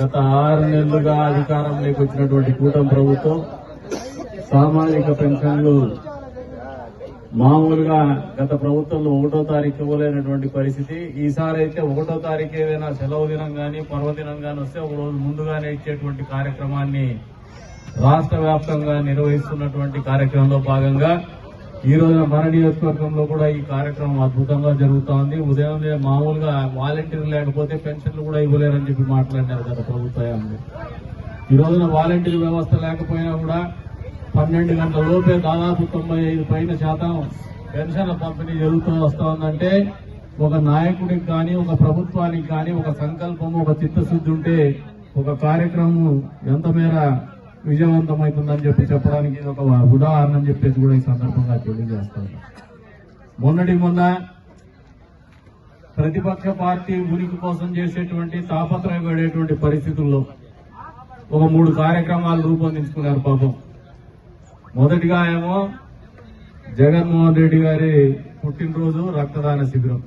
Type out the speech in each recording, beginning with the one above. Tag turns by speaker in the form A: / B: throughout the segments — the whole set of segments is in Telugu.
A: గత ఆరు నెలలుగా అధికారంలోకి వచ్చినటువంటి కూటమి ప్రభుత్వం సామాజిక పెన్షన్లు మామూలుగా గత ప్రభుత్వంలో ఒకటో తారీఖు ఇవ్వలేనటువంటి పరిస్థితి. ఈసారి అయితే ఒకటో తారీఖు ఏదైనా సెలవు దినం కానీ పర్వదినం కానీ వస్తే ఒక రోజు ముందుగానే ఇచ్చేటువంటి కార్యక్రమాన్ని రాష్ట్ర వ్యాప్తంగా నిర్వహిస్తున్నటువంటి కార్యక్రమంలో భాగంగా ఈ రోజున మన నియోజకవర్గంలో కూడా ఈ కార్యక్రమం అద్భుతంగా జరుగుతోంది ఉదయం మామూలుగా వాలంటీర్ లేకపోతే పెన్షన్లు కూడా ఇవ్వలేరని చెప్పి మాట్లాడినారు గత ప్రభుత్వం ఈ రోజున వాలంటీర్ వ్యవస్థ లేకపోయినా కూడా పన్నెండు గంటల లోపే దాదాపు తొంభై ఐదు పైన శాతం పెన్షన్ల పంపిణీ జరుగుతూ వస్తోందంటే ఒక నాయకుడికి కానీ ఒక ప్రభుత్వానికి కానీ ఒక సంకల్పం ఒక చిత్తశుద్ధి ఉంటే ఒక కార్యక్రమం ఎంత మేర విజయవంతమవుతుందని చెప్పి చెప్పడానికి ఇది ఒక ఉదాహరణ అని చెప్పేసి కూడా ఈ సందర్భంగా తెలియజేస్తాను. మొన్నటి మొన్న ప్రతిపక్ష పార్టీ ఉనికి కోసం చేసేటువంటి తాపత్రయపడేటువంటి పరిస్థితుల్లో ఒక మూడు కార్యక్రమాలు రూపొందించుకున్నారు పాపం. మొదటిగా ఏమో జగన్మోహన్ రెడ్డి గారి పుట్టినరోజు రక్తదాన శిబిరం.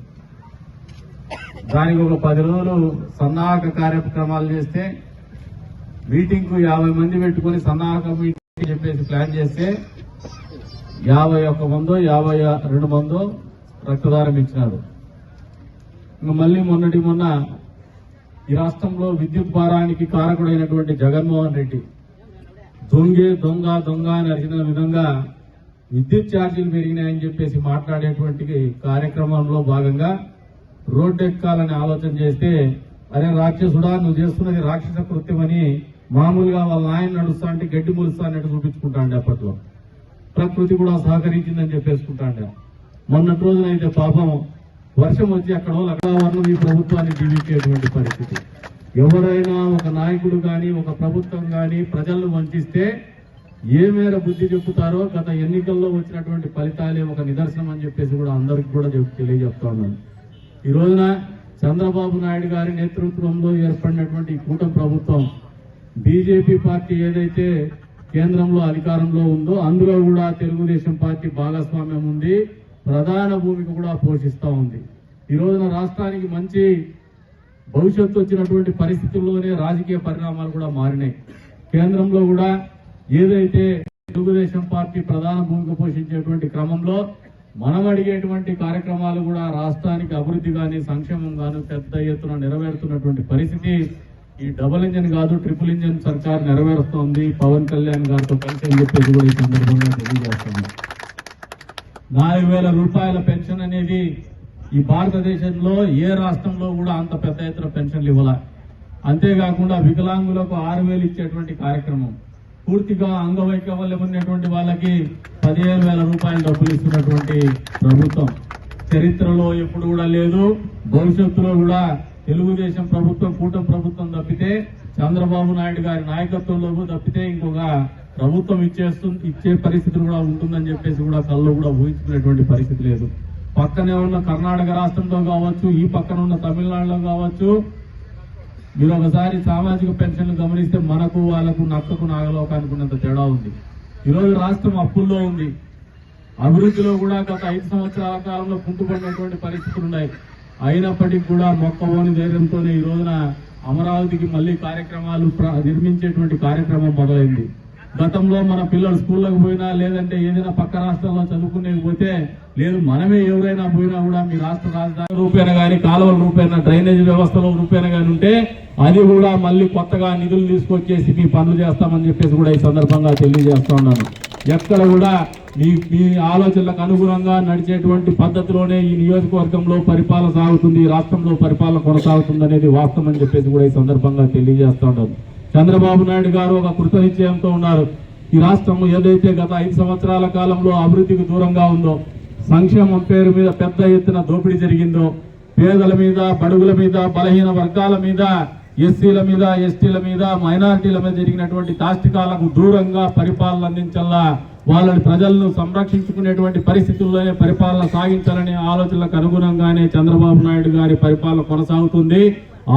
A: దానికి ఒక పది రోజులు సన్నాహక కార్యక్రమాలు చేస్తే మీటింగ్కు యాభై మంది పెట్టుకుని సన్నాహక మీటింగ్ చెప్పేసి ప్లాన్ చేస్తే యాభై ఒక్క మందో యాభై రెండు మందో రక్తదానం ఇచ్చినారు. ఇంకా మళ్ళీ మొన్నటి మొన్న ఈ రాష్ట్రంలో విద్యుత్ భారానికి కారకుడైనటువంటి జగన్మోహన్ రెడ్డి దొంగే దొంగ దొంగ అని అరిచిన విధంగా విద్యుత్ ఛార్జీలు పెరిగినాయని చెప్పేసి మాట్లాడేటువంటి కార్యక్రమంలో భాగంగా రోడ్డు ఎక్కాలని ఆలోచన చేస్తే అరే రాక్షసుడా నువ్వు చేస్తున్నది రాక్షస కృత్యమని మామూలుగా వాళ్ళ ఆయన నడుస్తా అంటే గడ్డి మురుస్తా అన్నట్టు చూపించుకుంటాండే అప్పట్లో. ప్రకృతి కూడా సహకరించిందని చెప్పేసుకుంటాండే మొన్నటి రోజున అయితే పాపం వర్షం వచ్చి అక్కడ వాళ్ళు అక్కడ వర్ణం ఈ ప్రభుత్వాన్ని జీవించేటువంటి పరిస్థితి. ఎవరైనా ఒక నాయకుడు కానీ ఒక ప్రభుత్వం కానీ ప్రజలను వంచిస్తే ఏ మేర బుద్ధి చెప్పుతారో గత ఎన్నికల్లో వచ్చినటువంటి ఫలితాలే ఒక నిదర్శనం అని చెప్పేసి కూడా అందరికి కూడా తెలియజెప్తా ఉన్నాను. ఈ రోజున చంద్రబాబు నాయుడు గారి నేతృత్వంలో ఏర్పడినటువంటి ఈ కూటమి ప్రభుత్వం బీజేపీ పార్టీ ఏదైతే కేంద్రంలో అధికారంలో ఉందో అందులో కూడా తెలుగుదేశం పార్టీ భాగస్వామ్యం ఉంది. ప్రధాన భూమిక కూడా పోషిస్తా ఉంది. ఈ రోజున రాష్ట్రానికి మంచి భవిష్యత్తు వచ్చినటువంటి పరిస్థితుల్లోనే రాజకీయ పరిణామాలు కూడా మారినాయి. కేంద్రంలో కూడా ఏదైతే తెలుగుదేశం పార్టీ ప్రధాన భూమిక పోషించేటువంటి క్రమంలో మనం అడిగేటువంటి కార్యక్రమాలు కూడా రాష్ట్రానికి అభివృద్ధి కానీ సంక్షేమం కానీ పెద్ద ఎత్తున నెరవేరుతున్నటువంటి పరిస్థితి ఈ డబుల్ ఇంజన్ కాదు ట్రిపుల్ ఇంజన్ సర్కార్ నెరవేరుస్తోంది. పవన్ కళ్యాణ్ గారితో కలిసి అని చెప్పేసి కూడా ఈ సందర్భంగా తెలియజేస్తున్నాం. నాలుగు వేల రూపాయల పెన్షన్ అనేది ఈ భారతదేశంలో ఏ రాష్ట్రంలో కూడా అంత పెద్ద ఎత్తున పెన్షన్లు ఇవ్వాల. అంతేకాకుండా వికలాంగులకు ఆరు వేలు ఇచ్చేటువంటి కార్యక్రమం. పూర్తిగా అంగవైకల్యం ఉన్నటువంటి వాళ్ళకి పదిహేను వేల రూపాయల డబ్బులు ఇస్తున్నటువంటి ప్రభుత్వం. చరిత్రలో ఎప్పుడు కూడా లేదు భవిష్యత్తులో కూడా తెలుగుదేశం ప్రభుత్వం కూటమి ప్రభుత్వం తప్పితే చంద్రబాబు నాయుడు గారి నాయకత్వంలో తప్పితే ఇంకొక ప్రభుత్వం ఇచ్చేస్తు ఇచ్చే పరిస్థితి కూడా ఉంటుందని చెప్పేసి కూడా కళ్ళు కూడా ఊహించుకునేటువంటి పరిస్థితి లేదు. పక్కనే ఉన్న కర్ణాటక రాష్ట్రంలో కావచ్చు ఈ పక్కన ఉన్న తమిళనాడులో కావచ్చు మీరు ఒకసారి సామాజిక పెన్షన్లు గమనిస్తే మనకు వాళ్ళకు నక్కకు నాగలోకానికి ఉన్నంత తేడా ఉంది. ఈరోజు రాష్ట్రం అప్పుల్లో ఉంది. అభివృద్ధిలో కూడా గత ఐదు సంవత్సరాల కాలంలో కుంటుపడినటువంటి పరిస్థితులు ఉన్నాయి. అయినప్పటికీ కూడా మొక్కవోని ధైర్యంతోనే ఈ రోజున అమరావతికి మళ్ళీ కార్యక్రమాలు ప్ర- నిర్మించేటువంటి కార్యక్రమం మొదలైంది. గతంలో మన పిల్లలు స్కూళ్ళకు పోయినా లేదంటే ఏదైనా పక్క రాష్ట్రాల్లో చదువుకునేకి పోతే లేదు మనమే ఎవరైనా పోయినా కూడా మీ రాష్ట్ర రాజధాని రూపేణ గాని కాలువల రూపేణ డ్రైనేజ్ వ్యవస్థలో రూపేణ గాని ఉంటే అది కూడా మళ్ళీ కొత్తగా నిధులు తీసుకొచ్చేసి మీ పనులు చేస్తామని చెప్పేసి కూడా ఈ సందర్భంగా తెలియజేస్తా ఉన్నాను. ఎక్కడ కూడా మీ మీ ఆలోచనలకు అనుగుణంగా నడిచేటువంటి పద్ధతిలోనే ఈ నియోజకవర్గంలో పరిపాలన సాగుతుంది ఈ రాష్ట్రంలో పరిపాలన కొనసాగుతుంది అనేది వాస్తవం అని చెప్పేసి కూడా ఈ సందర్భంగా తెలియజేస్తూ ఉన్నాను. చంద్రబాబు నాయుడు గారు ఒక కృత నిశ్చయంతో ఉన్నారు. ఈ రాష్ట్రం ఏదైతే గత ఐదు సంవత్సరాల కాలంలో అభివృద్ధికి దూరంగా ఉందో సంక్షేమం పేరు మీద పెద్ద ఎత్తున దోపిడీ జరిగిందో పేదల మీద బడుగుల మీద బలహీన వర్గాల మీద ఎస్సీల మీద ఎస్టీల మీద మైనారిటీల మీద జరిగినటువంటి తాష్టికాలకు దూరంగా పరిపాలన అందించాలా? వాళ్ళని ప్రజలను సంరక్షించుకునేటువంటి పరిస్థితుల్లోనే పరిపాలన సాగించాలనే ఆలోచనలకు అనుగుణంగానే చంద్రబాబు నాయుడు గారి పరిపాలన కొనసాగుతుంది.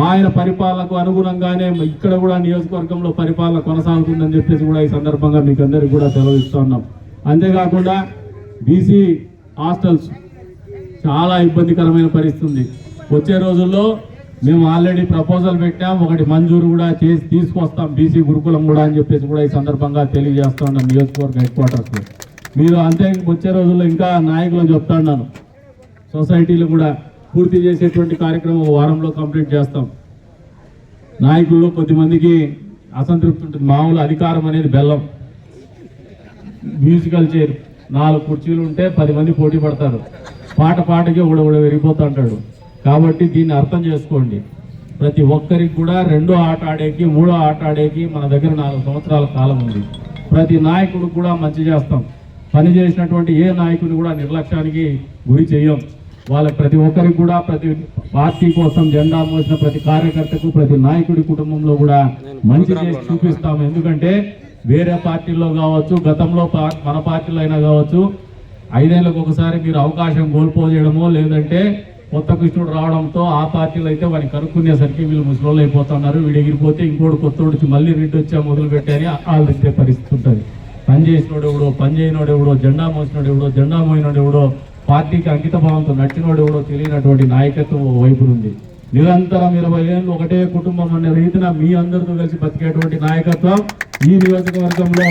A: ఆయన పరిపాలనకు అనుగుణంగానే ఇక్కడ కూడా నియోజకవర్గంలో పరిపాలన కొనసాగుతుందని చెప్పేసి కూడా ఈ సందర్భంగా మీకు అందరికి కూడా సెలవిస్తున్నాం అంతేకాకుండా బీసీ హాస్టల్స్ చాలా ఇబ్బందికరమైన పరిస్థితి వచ్చే రోజుల్లో మేము ఆల్రెడీ ప్రపోజల్ పెట్టాం. ఒకటి మంజూరు కూడా చేసి తీసుకొస్తాం. బీసీ గురుకులం కూడా అని చెప్పేసి కూడా ఈ సందర్భంగా తెలియజేస్తా ఉన్నాం నియోజకవర్గ హెడ్ క్వార్టర్స్లో మీరు అంతే వచ్చే రోజుల్లో ఇంకా నాయకులు చెప్తా సొసైటీలు కూడా పూర్తి చేసేటువంటి కార్యక్రమం వారంలో కంప్లీట్ చేస్తాం. నాయకుల్లో కొద్దిమందికి అసంతృప్తి ఉంటుంది. మామూలు అధికారం అనేది బెల్లం. మ్యూజికల్ చైర్ నాలుగు కుర్చీలు ఉంటే పది మంది పోటీ పడతారు. పాట పాటకి ఒకడు ఒకడు విరిగిపోతూ ఉంటాడు. కాబట్టి దీన్ని అర్థం చేసుకోండి. ప్రతి ఒక్కరికి కూడా రెండో ఆట ఆడేకి మూడో ఆట ఆడేకి మన దగ్గర నాలుగు సంవత్సరాల కాలం ఉంది. ప్రతి నాయకుడు కూడా మంచి చేస్తాం. పని చేసినటువంటి ఏ నాయకుని కూడా నిర్లక్ష్యానికి గురి చేయం. వాళ్ళ ప్రతి ఒక్కరికి కూడా ప్రతి పార్టీ కోసం జెండా మోసిన ప్రతి కార్యకర్తకు ప్రతి నాయకుడి కుటుంబంలో కూడా మంచి చేసి చూపిస్తాం. ఎందుకంటే వేరే పార్టీల్లో కావచ్చు గతంలో మన పార్టీలో అయినా కావచ్చు ఐదేళ్ళకు ఒకసారి మీరు అవకాశం కోల్పోయడమో లేదంటే కొత్త కృష్ణుడు రావడంతో ఆ పార్టీలో అయితే వారిని కనుక్కునేసరికి వీళ్ళు ముసలోళ్ళు అయిపోతున్నారు. వీడు ఎగిరిపోతే ఇంకోటి కొత్తోడు వచ్చి మళ్ళీ రెడ్డి వచ్చా మొదలు వాళ్ళు తిట్టే పరిస్థితి ఉంటుంది. పని చేసినోడు ఎవడో పని చేయనోడు ఎవడో జెండా మోసినోడు ఎవడో జెండా మోయినోడు ఎవడో పార్టీకి అంకిత భావంతో నట్టినోడు ఎవడో తెలియనటువంటి నాయకత్వం ఓ వైపు ఉంది. నిరంతరం ఇరవై ఏళ్ళు ఒకటే కుటుంబం అనే రీతిన మీ అందరితో కలిసి బతికేటువంటి నాయకత్వం ఈ నియోజకవర్గంలో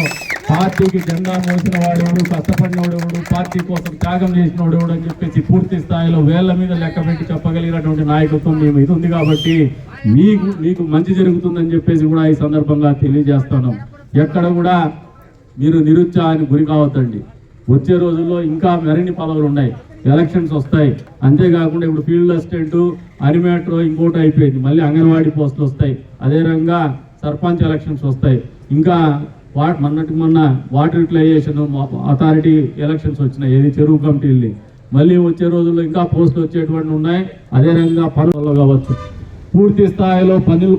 A: పార్టీకి జెండా మోసిన వాడెవడు కష్టపడినోడెవడు పార్టీ కోసం త్యాగం చేసినవాడేవాడు అని చెప్పేసి పూర్తి స్థాయిలో వేళ్ళ మీద లెక్క పెట్టి చెప్పగలిగినటువంటి నాయకత్వం మీ మీద ఉంది కాబట్టి మీకు మీకు మంచి జరుగుతుందని చెప్పేసి కూడా ఈ సందర్భంగా తెలియజేస్తాను. ఎక్కడ కూడా మీరు నిరుత్సాహానికి గురి కావద్దండి. వచ్చే రోజుల్లో ఇంకా మరిన్ని పదవులు ఉన్నాయి. ఎలక్షన్స్ వస్తాయి. అంతేకాకుండా ఇప్పుడు ఫీల్డ్ అసిస్టెంట్ అనిమేటర్ ఇంకోటి అయిపోయింది. మళ్ళీ అంగన్వాడీ పోస్టులు వస్తాయి. అదే రకంగా సర్పంచ్ ఎలక్షన్స్ వస్తాయి. ఇంకా వా మొన్నటి మొన్న వాటర్ యూటిలైజేషన్ అథారిటీ ఎలక్షన్స్ వచ్చినాయి ఏది చెరువు కమిటీలు మళ్ళీ వచ్చే రోజుల్లో ఇంకా పోస్టులు వచ్చేటువంటి ఉన్నాయి. అదే రకంగా పనులు కావచ్చు. పూర్తి స్థాయిలో పనులు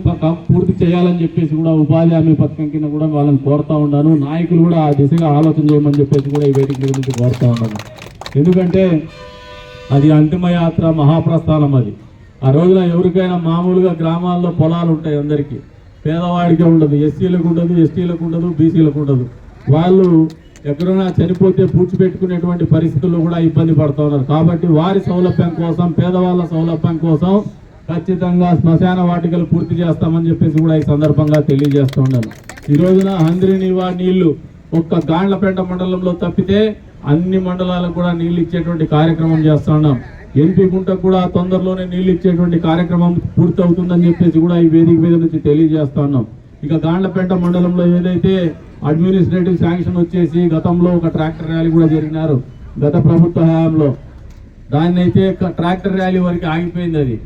A: పూర్తి చేయాలని చెప్పేసి కూడా ఉపాధి హామీ పథకం కింద కూడా వాళ్ళని కోరుతా ఉన్నాను. నాయకులు కూడా ఆ దిశగా ఆలోచన చేయమని చెప్పేసి కూడా ఈ వేదిక గురించి నుంచి కోరుతా ఉన్నాను. ఎందుకంటే అది అంతిమయాత్ర మహాప్రస్థానం అది. ఆ రోజున ఎవరికైనా మామూలుగా గ్రామాల్లో పొలాలు ఉంటాయి అందరికీ. పేదవాడికి ఉండదు ఎస్సీలకు ఉండదు ఎస్టీలకు ఉండదు బీసీలకు ఉండదు. వాళ్ళు ఎక్కడైనా చనిపోతే పూడ్చిపెట్టుకునేటువంటి పరిస్థితుల్లో కూడా ఇబ్బంది పడుతూ ఉన్నారు. కాబట్టి వారి సౌలభ్యం కోసం పేదవాళ్ళ సౌలభ్యం కోసం ఖచ్చితంగా శ్మశాన వాటికలు పూర్తి చేస్తామని చెప్పేసి కూడా ఈ సందర్భంగా తెలియజేస్తూ ఉన్నాను. ఈ రోజున హంద్రినివా నీళ్ళు ఒక్క గాండ్లపేట మండలంలో తప్పితే అన్ని మండలాలకు కూడా నీళ్ళు ఇచ్చేటువంటి కార్యక్రమం చేస్తా ఉన్నాం. ఎంపీ గుంటకు కూడా తొందరలోనే నీళ్ళు ఇచ్చేటువంటి కార్యక్రమం పూర్తి అవుతుందని చెప్పేసి కూడా ఈ వేదిక మీద నుంచి తెలియజేస్తా ఉన్నాం. ఇక గాండ్లపేట మండలంలో ఏదైతే అడ్మినిస్ట్రేటివ్ శాంక్షన్ వచ్చేసి గతంలో ఒక ట్రాక్టర్ ర్యాలీ కూడా జరిగినారు గత ప్రభుత్వ హయాంలో. దాన్ని అయితే ట్రాక్టర్ ర్యాలీ వరకు ఆగిపోయింది అది.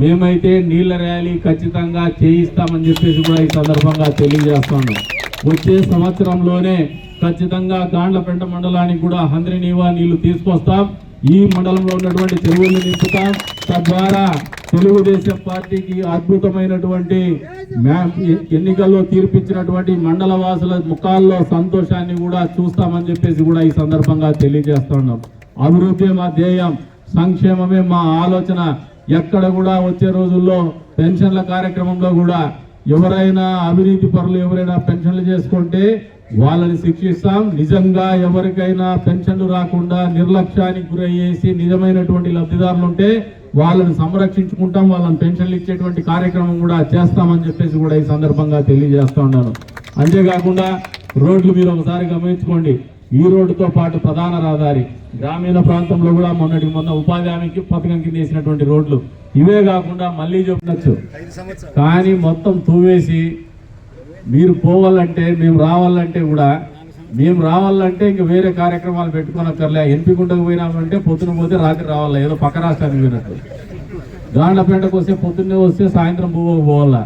A: మేమైతే నీళ్ళ ర్యాలీ ఖచ్చితంగా చేయిస్తామని చెప్పేసి కూడా ఈ సందర్భంగా తెలియజేస్తాను వచ్చే సంవత్సరంలోనే ఖచ్చితంగా గాండ్లపేట మండలానికి కూడా హంద్రి నీవా నీళ్ళు తీసుకొస్తాం. ఈ మండలంలో ఉన్నటువంటి చెరువులు నింపుతా. తద్వారా తెలుగుదేశం పార్టీకి అద్భుతమైనటువంటి ఎన్నికల్లో తీర్పిచ్చినటువంటి మండల వాసుల ముఖాల్లో సంతోషాన్ని కూడా చూస్తామని చెప్పేసి కూడా ఈ సందర్భంగా తెలియజేస్తున్నాం అభివృద్ధి మా ధ్యేయం సంక్షేమమే మా ఆలోచన. ఎక్కడ కూడా వచ్చే రోజుల్లో పెన్షన్ల కార్యక్రమంలో కూడా ఎవరైనా అవినీతి పరులు ఎవరైనా పెన్షన్లు చేసుకుంటే వాళ్ళని శిక్షిస్తాం. నిజంగా ఎవరికైనా పెన్షన్లు రాకుండా నిర్లక్ష్యానికి గురయ్యేసి నిజమైనటువంటి లబ్ధిదారులు ఉంటే వాళ్ళని సంరక్షించుకుంటాం. వాళ్ళని పెన్షన్లు ఇచ్చేటువంటి కార్యక్రమం కూడా చేస్తామని చెప్పేసి కూడా ఈ సందర్భంగా తెలియజేస్తా ఉన్నాను. అంతేకాకుండా రోడ్లు మీరు ఒకసారి గమనించుకోండి. ఈ రోడ్డుతో పాటు ప్రధాన రహదారి. గ్రామీణ ప్రాంతంలో కూడా మొన్నటి మొన్న ఉపాధి హామీకి పథకం కింద వేసినటువంటి రోడ్లు. ఇవే కాకుండా మళ్ళీ చెప్పినచ్చు కానీ మొత్తం తూవేసి మీరు పోవాలంటే మేము రావాలంటే కూడా మేము రావాలంటే ఇంక వేరే కార్యక్రమాలు పెట్టుకోనక్కర్లే ఎంపికుంటకు పోయినామంటే పొద్దున పోతే రాత్రి రావాలా? ఏదో పక్క రాష్ట్రానికి పోయినట్టు. గాండ్లపేటకు వస్తే పొద్దున్నే వస్తే సాయంత్రం పువ్వుకు పోవాలా?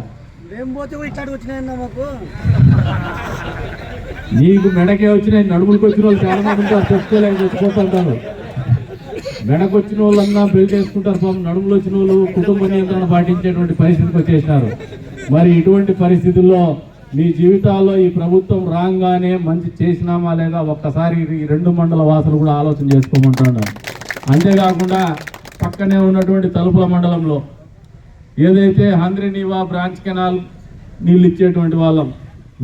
A: నీకు మెడకే వచ్చినాయి నడుములకు వచ్చిన వాళ్ళు చాలా మంది ఉంటారు చెప్పుకోలేక చచ్చిపోతుంటారు మెడకు వచ్చిన వాళ్ళన్నా పెళ్ళి చేసుకుంటారు పాపం నడుములు వచ్చిన వాళ్ళు కుటుంబ నియంత్రణ పాటించేటువంటి పరిస్థితికి వచ్చేసినారు. మరి ఇటువంటి పరిస్థితుల్లో మీ జీవితాల్లో ఈ ప్రభుత్వం రాగానే మంచి చేసినామా లేదా ఒక్కసారి ఈ రెండు మండల వాసులు కూడా ఆలోచన చేసుకోమంటున్నాను అంతేకాకుండా పక్కనే ఉన్నటువంటి తలుపుల మండలంలో ఏదైతే హంద్రినీవా బ్రాంచ్ కెనాల్ నీళ్ళు ఇచ్చేటువంటి వాళ్ళం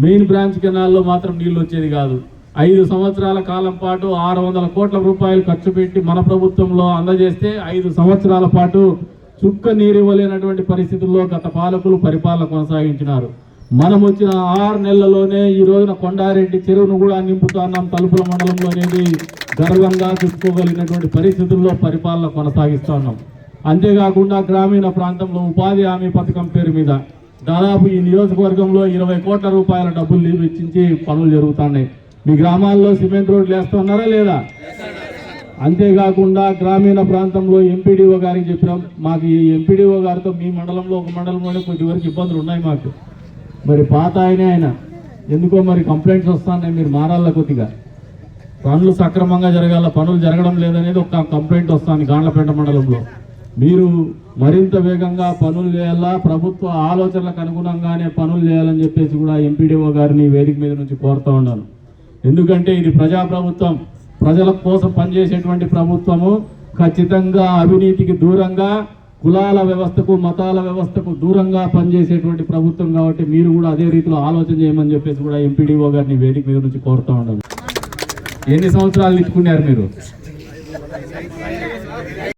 A: మెయిన్ బ్రాంచ్ కెనాల్లో మాత్రం నీళ్ళు వచ్చేది కాదు. ఐదు సంవత్సరాల కాలం పాటు ఆరు వందల కోట్ల రూపాయలు ఖర్చు పెట్టి మన ప్రభుత్వంలో అందజేస్తే ఐదు సంవత్సరాల పాటు చుక్క నీరు ఇవ్వలేనటువంటి పరిస్థితుల్లో గత పాలకులు పరిపాలన కొనసాగించినారు. మనం వచ్చిన ఆరు నెలల్లోనే ఈ రోజున కొండారెడ్డి చెరువును కూడా నింపుతున్నాం తలుపుల మండలంలో అనేది గర్వంగా చెప్పుకోగలిగినటువంటి పరిస్థితుల్లో పరిపాలన కొనసాగిస్తున్నాం అంతేకాకుండా గ్రామీణ ప్రాంతంలో ఉపాధి హామీ పథకం పేరు మీద దాదాపు ఈ నియోజకవర్గంలో ఇరవై కోట్ల రూపాయల డబ్బులు వెచ్చించి పనులు జరుగుతున్నాయి. మీ గ్రామాల్లో సిమెంట్ రోడ్లు వేస్తున్నారా లేదా? అంతేకాకుండా గ్రామీణ ప్రాంతంలో ఎంపీడీఓ గారికి చెప్పినాం మాకు ఈ ఎంపీడీఓ గారితో మీ మండలంలో ఒక మండలంలోనే కొద్ది వరకు ఇబ్బందులు ఉన్నాయి మాకు. మరి పాత ఆయనే ఆయన. ఎందుకో మరి కంప్లైంట్స్ వస్తున్నాయి మీరు మారాల కొద్దిగా. పనులు సక్రమంగా జరగాల పనులు జరగడం లేదనేది ఒక కంప్లైంట్ వస్తాను గాండ్లపేట మండలంలో. మీరు మరింత వేగంగా పనులు చేయాలా ప్రభుత్వ ఆలోచనలకు అనుగుణంగానే పనులు చేయాలని చెప్పేసి కూడా ఎంపీడీఓ గారిని వేదిక మీద నుంచి కోరుతూ ఉన్నాను. ఎందుకంటే ఇది ప్రజాప్రభుత్వం. ప్రజల కోసం పనిచేసేటువంటి ప్రభుత్వము ఖచ్చితంగా అవినీతికి దూరంగా కులాల వ్యవస్థకు మతాల వ్యవస్థకు దూరంగా పనిచేసేటువంటి ప్రభుత్వం కాబట్టి మీరు కూడా అదే రీతిలో ఆలోచన చేయమని చెప్పేసి కూడా ఎంపీడీఓ గారిని వేదిక మీద నుంచి కోరుతా ఉన్నాను ఎన్ని సంవత్సరాలు ఇచ్చుకున్నారు మీరు?